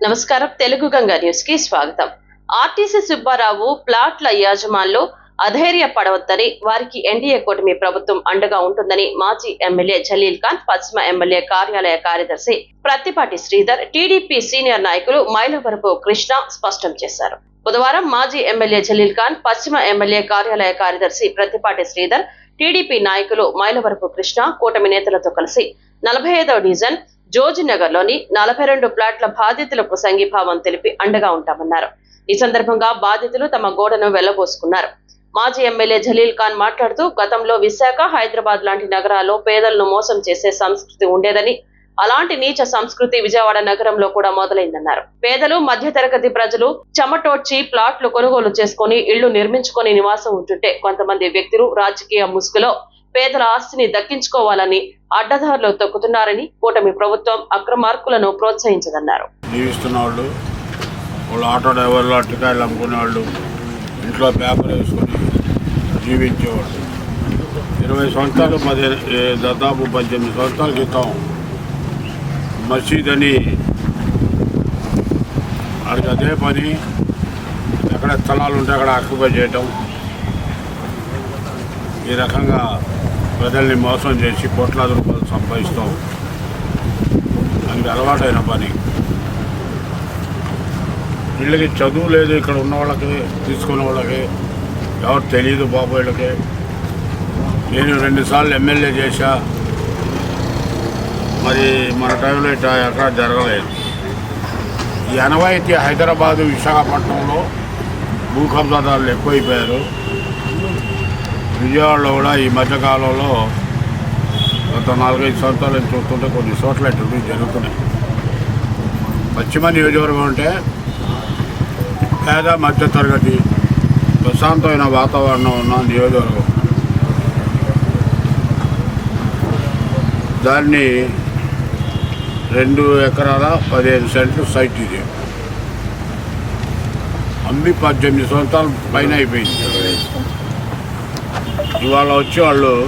నమస్కారం. తెలుగు గంగా న్యూస్కి స్వాగతం. ఆర్టీసీ సుబ్బారావు ప్లాట్ల యాజమాన్లు అధైర్య పడవద్దని వారికి ఎన్డీఏ కూటమి ప్రభుత్వం అండగా ఉంటుందని మాజీ ఎమ్మెల్యే జలీల్ ఖాన్ పశ్చిమ ఎమ్మెల్యే కార్యాలయ కార్యదర్శి ప్రత్తిపాటి శ్రీధర్ టీడీపీ సీనియర్ నాయకులు మైలవరపు కృష్ణ స్పష్టం చేశారు. బుధవారం మాజీ ఎమ్మెల్యే జలీల్ ఖాన్ పశ్చిమ ఎమ్మెల్యే కార్యాలయ కార్యదర్శి ప్రత్తిపాటి శ్రీధర్ టీడీపీ నాయకులు మైలవరపు కృష్ణ కూటమి నేతలతో కలిసి నలభై ఐదవ డివిజన్ జోజినగర్లోని నలభై రెండు ప్లాట్ల బాధితులకు సంఘీభావం తెలిపి అండగా ఉంటామన్నారు. ఈ సందర్భంగా బాధితులు తమ గోడను వెళ్ళబోసుకున్నారు. మాజీ ఎమ్మెల్యే జలీల్ ఖాన్ మాట్లాడుతూ గతంలో విశాఖ హైదరాబాద్ లాంటి నగరాల్లో పేదలను మోసం చేసే సంస్కృతి ఉండేదని అలాంటి నీచ సంస్కృతి విజయవాడ నగరంలో కూడా మొదలైందన్నారు. పేదలు మధ్యతరగతి ప్రజలు చెమటోడ్చి ప్లాట్లు కొనుగోలు చేసుకుని ఇళ్ళు నిర్మించుకొని నివాసం ఉంటుంటే కొంతమంది వ్యక్తులు రాజకీయ ముసుగులో పేదల ఆస్తిని దక్కించుకోవాలని అడ్డదారులు తొక్కుతున్నారని కూటమి ప్రభుత్వం అక్రమార్కులను ప్రోత్సహించదన్నారు. జీవిస్తున్న వాళ్ళు వాళ్ళు ఆటో డ్రైవర్లు అట్టకాయలు అమ్ముకునే వాళ్ళు ఇంట్లో పేపర్ వేసుకొని జీవించేవాళ్ళు ఇరవై సంవత్సరాలు పది దాదాపు పద్దెనిమిది సంవత్సరాల క్రితం మసీద్ అని వాడికి అదే పని ఎక్కడ స్థలాలు ఉంటే అక్కడ ఆక్యుపై చేయటం ఈ రకంగా ప్రజల్ని మోసం చేసి కోట్లాది రూపాయలు సంపాదిస్తాం. అది అలవాటైన పని. వీళ్ళకి చదువు లేదు ఇక్కడ ఉన్న వాళ్ళకి తీసుకున్న వాళ్ళకి ఎవరు తెలియదు బాబోళ్ళకి నేను రెండుసార్లు ఎమ్మెల్యే చేశా. మరి మన టైంలో ఇట్లా ఎక్కడ జరగలేదు. ఈ అనవాయితీ హైదరాబాదు విశాఖపట్నంలో భూ కబ్జాదారులు ఎక్కువైపోయారు. విజయవాడలో కూడా ఈ మధ్యకాలంలో గత నాలుగైదు సంవత్సరాల నుంచి చూస్తుంటే కొన్ని చోట్ల ఇటువంటి జరుగుతున్నాయి. పశ్చిమ నియోజకవర్గం అంటే పేద మధ్యతరగతి ప్రశాంతమైన వాతావరణం ఉన్న నియోజకవర్గం. దాన్ని రెండు ఎకరాల పదిహేను సెంట్లు సైట్ ఇది. అమ్మి పద్దెనిమిది సంవత్సరాలు పైన అయిపోయింది. ఇవాళ వచ్చి వాళ్ళు